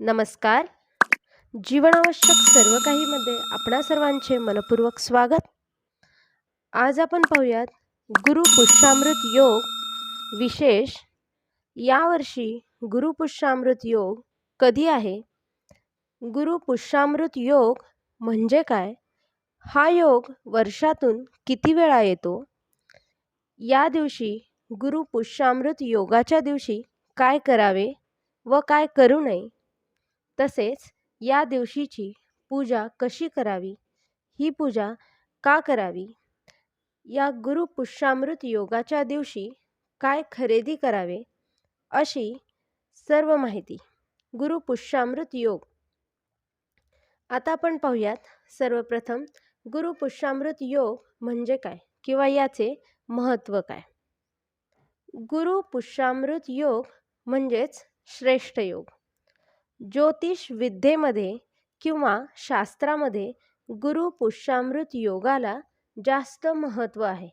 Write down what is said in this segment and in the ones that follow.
नमस्कार. जीवनावश्यक सर्व काहीमध्ये आपणा सर्वांचे मनपूर्वक स्वागत. आज आपण पाहूयात गुरु पुष्यामृत योग विशेष. यावर्षी गुरु पुष्यामृत योग कधी आहे? गुरु पुष्यामृत योग म्हणजे काय? हा योग वर्षातून किती वेळा येतो? या दिवशी गुरु पुष्यामृत योगाच्या दिवशी काय करावे व काय करू नये? तसेच या दिवशीची पूजा कशी करावी? ही पूजा का करावी? या गुरु पुष्यामृत योगाच्या दिवशी काय खरेदी करावे? अशी सर्व माहिती गुरु पुष्यामृत योग. आता आपण पाहूयात सर्वप्रथम गुरु पुष्यामृत योग म्हणजे काय किंवा याचे महत्त्व काय? गुरु पुष्यामृत योग म्हणजेच श्रेष्ठ योग. ज्योतिष विद्येमध्ये किंवा शास्त्रामध्ये गुरु पुष्यामृत योगाला जास्त महत्त्व आहे.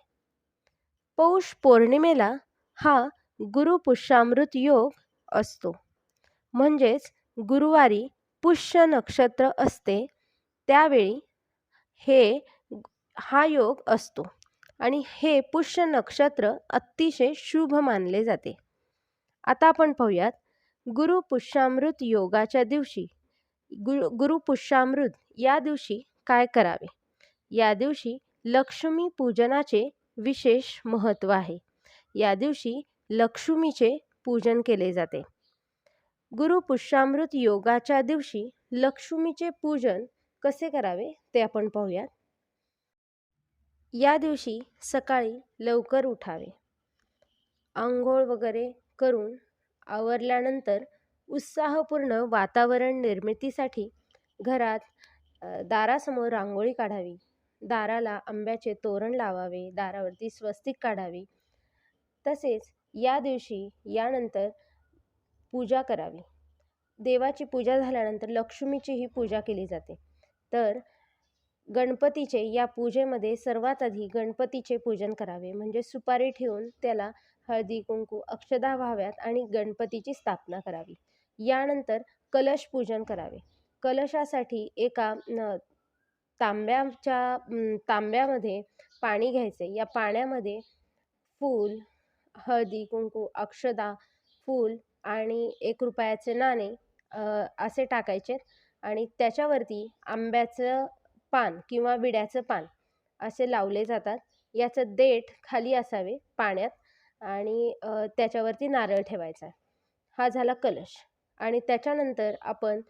पौष पौर्णिमेला हा गुरु पुष्यामृत योग असतो. म्हणजेच गुरुवारी पुष्य नक्षत्र असते. त्यावेळी हे हा योग असतो आणि हे पुष्य नक्षत्र अतिशय शुभ मानले जाते. आता आपण पाहूयात गुरु पुष्यामृत योगाच्या दिवशी. गुरु गुरुपुष्यामृत या दिवशी काय करावे? या दिवशी लक्ष्मी पूजनाचे विशेष महत्त्व आहे. या दिवशी लक्ष्मीचे पूजन केले जाते. गुरु पुष्यामृत योगाच्या दिवशी लक्ष्मीचे पूजन कसे करावे ते आपण पाहूयात. या दिवशी सकाळी लवकर उठावे. आंघोळ वगैरे करून आवरल्यानंतर उत्साहपूर्ण वातावरण निर्मितीसाठी घरात दारासमोर रांगोळी काढावी. दाराला आंब्याचे तोरण लावावे दारावरती स्वस्तिक काढावी. तसेच या दिवशी यानंतर पूजा करावी. देवाची पूजा झाल्यानंतर लक्ष्मीचीही पूजा केली जाते. तर गणपतीचे या पूजेमध्ये सर्वात आधी गणपतीचे पूजन करावे. म्हणजे सुपारी ठेवून त्याला हळदी कुंकू अक्षदा व्हाव्यात आणि गणपतीची स्थापना करावी. यानंतर कलश पूजन करावे. कलशासाठी एका तांब्याच्या तांब्यामध्ये पाणी घ्यायचे. या पाण्यामध्ये फूल हळदी कुंकू अक्षदा फूल आणि एक रुपयाचे नाणे असे टाकायचे आणि त्याच्यावरती आंब्याचं पान किंवा विड्याचं पान असे लावले जातात. याचं देठ खाली असावे पाण्यात आणि त्याच्यावरती नारळ ठेवायचा. हा झाला कलश आणि त्याच्यानंतर आपण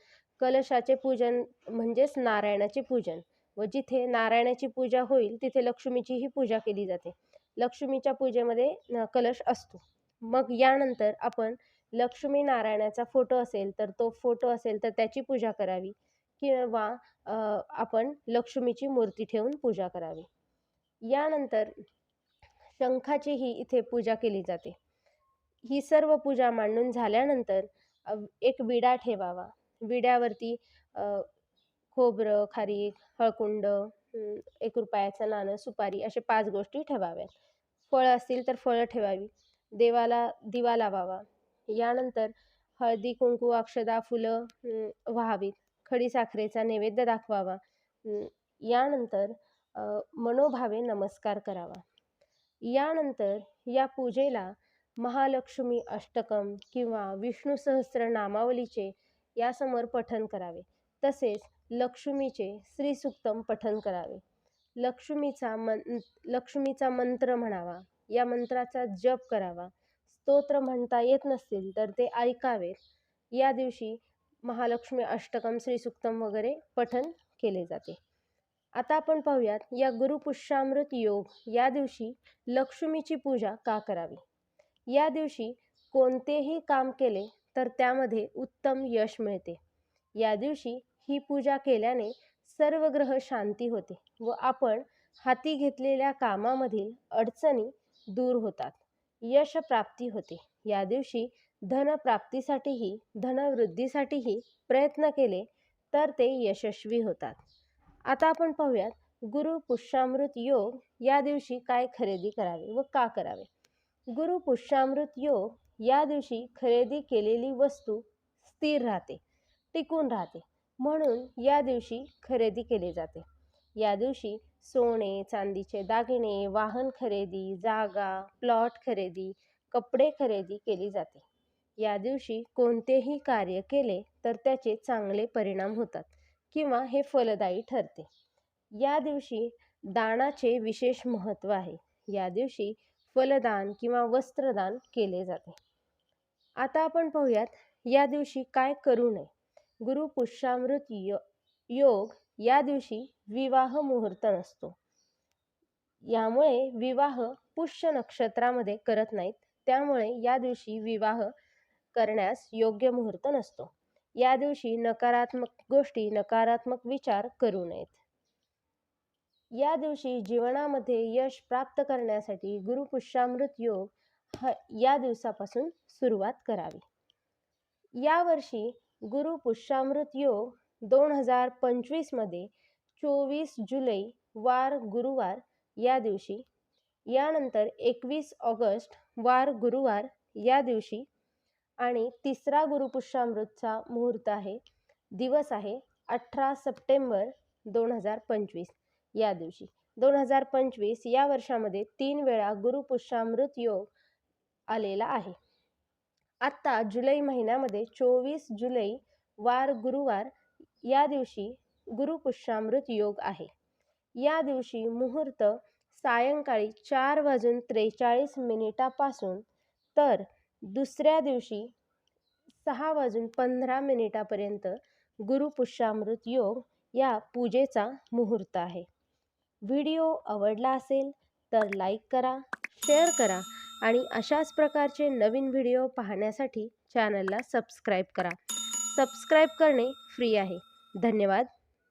कलशाचे पूजन म्हणजेच नारायणाचे पूजन व जिथे नारायणाची पूजा होईल तिथे लक्ष्मीचीही पूजा केली जाते. लक्ष्मीच्या पूजेमध्ये कलश असतो. मग यानंतर आपण लक्ष्मी नारायणाचा फोटो असेल तर तो फोटो असेल तर त्याची पूजा करावी. किंवा आपण लक्ष्मीची मूर्ती ठेवून पूजा करावी. यानंतर शंखाचीही इथे पूजा केली जाते. ही सर्व पूजा मांडून झाल्यानंतर एक विडा ठेवावा. विड्यावरती खोबरं खारीक हळकुंड एक रुपयाचं नाणं सुपारी असे पाच गोष्टी ठेवाव्यात. फळं असतील तर फळं ठेवावी. देवाला दिवा लावावा. यानंतर हळदी कुंकू अक्षदा फुलं व्हावीत. खडीसाखरेचा नैवेद्य दाखवावा. यानंतर मनोभावे नमस्कार करावा. यानंतर या पूजेला महालक्ष्मी अष्टकम किंवा विष्णू सहस्र नामावलीचे यासमोर पठन करावे. तसेच लक्ष्मीचे श्रीसुक्तम पठन करावे. लक्ष्मीचा मन लक्ष्मीचा मंत्र म्हणावा. या मंत्राचा जप करावा. स्तोत्र म्हणता येत नसतील तर ते ऐकावेत. या दिवशी महालक्ष्मी अष्टकम श्रीसुक्तम वगैरे पठन केले जाते. आता आपण पाहूयात या गुरुपुष्यामृत योग या दिवशी लक्ष्मीची पूजा का करावी? या दिवशी कोणतेही काम केले तर त्यामध्ये उत्तम यश मिळते. या दिवशी ही पूजा केल्याने सर्व ग्रह शांती होते व आपण हाती घेतलेल्या कामामधील अडचणी दूर होतात. यश प्राप्ती होते. या दिवशी धनप्राप्तीसाठीही धनवृद्धीसाठीही प्रयत्न केले तर ते यशस्वी होतात. आता आपण पाहूयात गुरु पुष्यामृत योग या दिवशी काय खरेदी करावे व का करावे? गुरु पुष्यामृत योग या दिवशी खरेदी केलेली वस्तू स्थिर राहते टिकून राहते म्हणून या दिवशी खरेदी केली जाते. या दिवशी सोने चांदीचे दागिने वाहन खरेदी जागा प्लॉट खरेदी कपडे खरेदी केली जाते. या दिवशी कोणतेही कार्य केले तर त्याचे चांगले परिणाम होतात किंवा हे फलदायी ठरते. या दिवशी दानाचे विशेष महत्त्व आहे. या दिवशी फलदान किंवा वस्त्रदान केले जाते. आता आपण पाहूयात या दिवशी काय करू नये. गुरु पुष्यामृत यो योग या दिवशी विवाह मुहूर्त नसतो. यामुळे विवाह पुष्य नक्षत्रामध्ये करत नाहीत. त्यामुळे या दिवशी विवाह करण्यास योग्य मुहूर्त नसतो. या दिवशी नकारात्मक गोष्टी नकारात्मक विचार करू नयेत. या दिवशी जीवनामध्ये यश प्राप्त करण्यासाठी गुरुपुष्यामृत योग ह या दिवसापासून सुरुवात करावी. यावर्षी गुरुपुष्यामृत योग दोन हजार पंचवीसमध्ये चोवीस जुलै वार गुरुवार या दिवशी यानंतर एकवीस ऑगस्ट वार गुरुवार या दिवशी आणि तिसरा गुरुपुष्यामृतचा मुहूर्त आहे. दिवस आहे अठरा सप्टेंबर दोन हजार पंचवीस. या दिवशी दोन हजार पंचवीस या वर्षामध्ये तीन वेळा गुरुपुष्यामृत योग आलेला आहे. आत्ता जुलै महिन्यामध्ये चोवीस जुलै वार गुरुवार या दिवशी गुरुपुष्यामृत योग आहे. या दिवशी मुहूर्त सायंकाळी चार वाजून त्रेचाळीस मिनिटापासून तर दुसऱ्या दिवशी सहा वाजून पंधरा मिनिटापर्यंत गुरुपुष्यामृत योग या पूजेचा मुहूर्त आहे. व्हिडिओ आवडला असेल तर लाईक करा शेअर करा आणि अशाच प्रकारचे नवीन व्हिडिओ पाहण्यासाठी चॅनलला सबस्क्राईब करा. सबस्क्राईब करणे फ्री आहे. धन्यवाद.